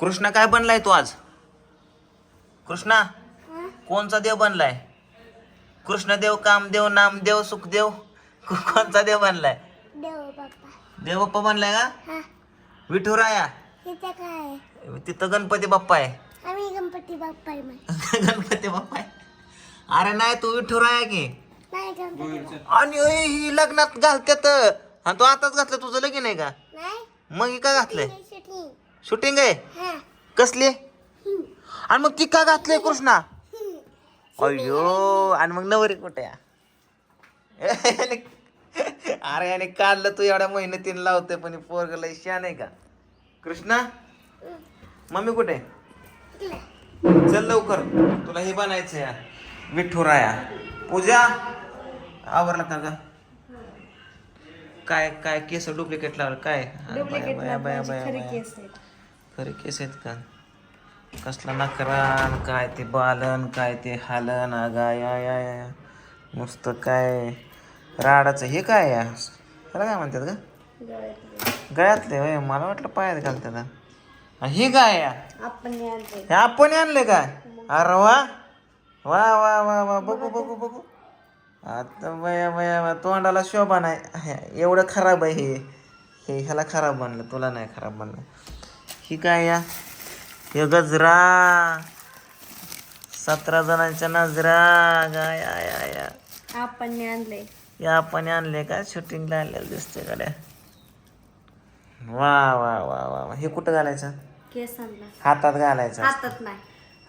कृष्णा काय बनलाय तू आज? कृष्णा? कोणचा देव बनलाय? कृष्णदेव कामदेव नामदेव सुखदेव? कोणचा देव बनलाय? देव बाप्पा. देव बाप्पा बनलाय का? विठुराया. तिथं गणपती बाप्पा आहे. आम्ही गणपती बाप्पा गणपती बाप्पा आहे. अरे नाही तू विठुराया की. नाही गणपती आणि ओय, ही लग्नात घालत्यात. आणि तू आताच घातलं तुझं लगीन आहे का? नाही. मग ही का घातलंय? शूटिंग आहे? हा. कसली? आणि मग ती का घातलंय कृष्णा? अयो आणि मग नवरी कुठे आहे? अरे याने काढलं तू एवढ्या मेहनतीने लावते पण पोरग लय शान आहे का? कृष्णा? मम्मी कुठे? चल लवकर. तुला हे बनायचं या विठुराया. पूजा? आवरला का ग? काय काय केस डुप्लिकेट लावलं? काय? बाया, बाया, बाया, बाया, बाया. खरे केस आहेत का? कसला नकरान काय ते बालन काय ते हालन आगा या या या नुसतं काय राडाचं हे काय या त्याला काय म्हणतात का गळ्यातले होय मला वाटलं पायात घालतात. हे काय या आपण हे आपण आणले काय? अरे वा. वा वा वा वा. बघू बघू बघू. आता बया बया बया. तोंडाला शोभा नाही. एवढं खराब आहे हे. हे ह्याला खराब बनलं तुला नाही खराब बनलं. ही काय या? हे गजरा. सतरा जणांच्या नजरा. गाय या आपण आणले. या आपण आणले का? शूटिंगला आणलेलं दिसते गाड्या वा वा वा वा वा. हे कुठं घालायचं? केसांना. हातात घालायचं हातात नाही.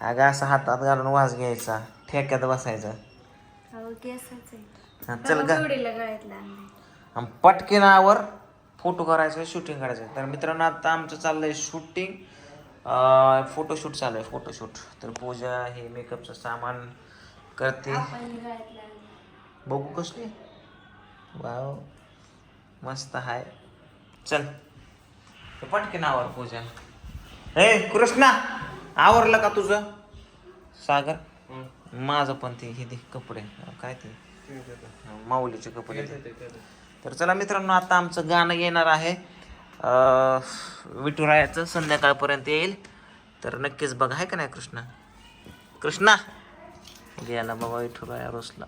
अगं असं हातात घालून वास घ्यायचा. ठेक्यात बसायचं. अहो केसाच आहे. हा, चल गा. जोडीला गळ्यातला आणले आणि पटकिनावर फोटो करायचं शूटिंग करायचं. तर मित्रांनो आता आमचं चाललंय शूटिंग फोटोशूट चालू आहे फोटोशूट तर पूजा हे मेकअपचं सामान करते. बघू कसली वाव मस्त आहे चल पटकन आवर पूजा. ए कृष्णा आवरलं का तुझं? सागर माझं पण ते हे दे कपडे. काय ते? माऊलीचे कपडे. तर चला मित्रांनो आता आमचं गाणं येणार आहे. विठुरायाचं संध्याकाळपर्यंत येईल. तर नक्कीच बघा आहे का नाही कृष्णा? कृष्णा! गेला बाबा विठुराया रोसला.